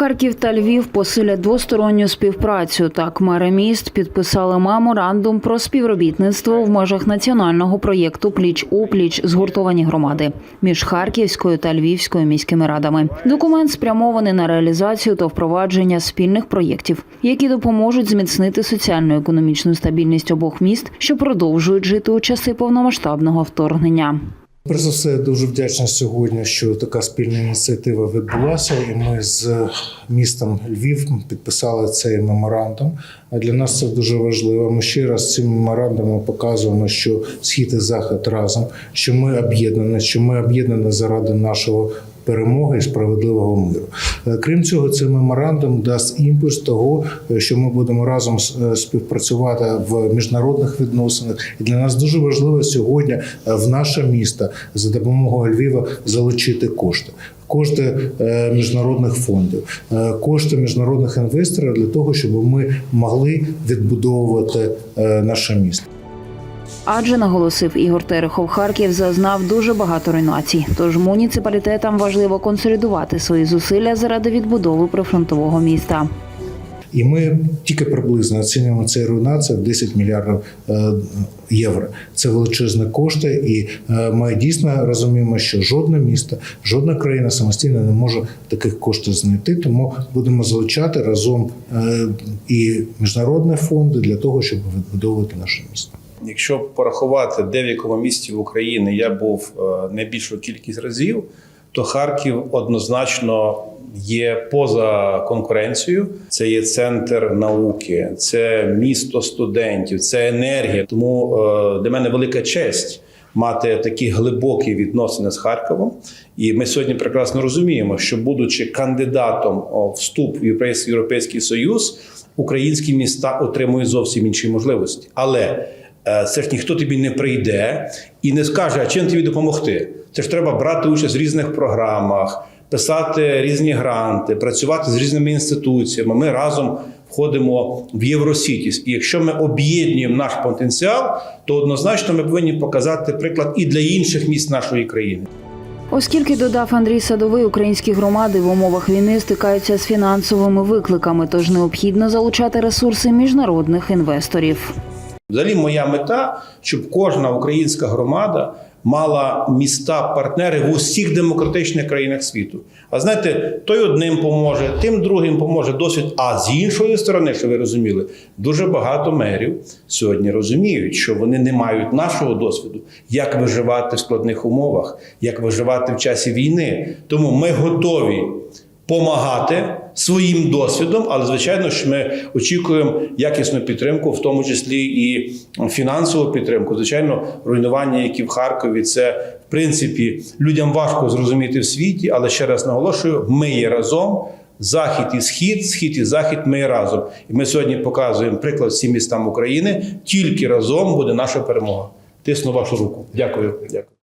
Харків та Львів посилять двосторонню співпрацю. Так, мери міст підписали меморандум про співробітництво в межах національного проєкту Пліч опліч згуртовані громади між Харківською та Львівською міськими радами. Документ спрямований на реалізацію та впровадження спільних проєктів, які допоможуть зміцнити соціально-економічну стабільність обох міст, що продовжують жити у часи повномасштабного вторгнення. Перш за все, дуже вдячна сьогодні, що така спільна ініціатива відбулася, і ми з містом Львів підписали цей меморандум. А для нас це дуже важливо. Ми ще раз цим меморандумом показуємо, що схід і захід разом, що ми об'єднані, що ми об'єднані заради нашого. Перемоги і справедливого миру. Е, Крім цього, цей меморандум дасть імпульс того, е, що ми будемо разом е, співпрацювати в міжнародних відносинах. І для нас дуже важливо сьогодні в наше місто за допомогою Львова залучити кошти. Кошти міжнародних фондів, кошти міжнародних інвесторів для того, щоб ми могли відбудовувати наше місто. Адже наголосив Ігор Терехов, Харків зазнав дуже багато руйнацій. Тож муніципалітетам важливо консолідувати свої зусилля заради відбудови прифронтового міста. І ми тільки приблизно оцінюємо цей руйнацію в 10 мільярдів е, євро. Це величезні кошти, і е, ми дійсно розуміємо, що жодне місто, жодна країна самостійно не може таких коштів знайти. Тому будемо залучати разом е, і міжнародні фонди для того, щоб відбудовувати наше місто. Якщо порахувати, де в якому місті в Україні я був е, найбільшу кількість разів, то Харків однозначно є поза конкуренцією. Це є центр науки, це місто студентів, це енергія. Тому е, для мене велика честь. Мати такі глибокі відносини з Харковом, і ми сьогодні прекрасно розуміємо, що будучи кандидатом о, вступ в Європейський Союз, українські міста отримують зовсім інші можливості. Але це ж ніхто тобі не прийде і не скаже, а чим тобі допомогти. Це ж треба брати участь в різних програмах, писати різні гранти, працювати з різними інституціями. Ми разом входимо в Євросітіс. І якщо ми об'єднуємо наш потенціал, то однозначно ми повинні показати приклад і для інших міст нашої країни. Оскільки додав Андрій Садовий, українські громади в умовах війни стикаються з фінансовими викликами, тож необхідно залучати ресурси міжнародних інвесторів. Взагалі, моя мета, щоб кожна українська громада мала міста-партнери в усіх демократичних країнах світу. А знаєте, той одним поможе, тим другим поможе досвід. А з іншої сторони, що ви розуміли, дуже багато мерів сьогодні розуміють, що вони не мають нашого досвіду, як виживати в складних умовах, як виживати в часі війни. Тому ми готові помагати своїм досвідом, але звичайно ж ми очікуємо якісну підтримку, в тому числі і фінансову підтримку. Звичайно, руйнування, які в Харкові, це в принципі людям важко зрозуміти в світі, але ще раз наголошую: ми є разом. Захід і схід, схід і захід ми разом. І ми сьогодні показуємо приклад всім містам України. Тільки разом буде наша перемога. Тисну вашу руку. Дякую. Дякую.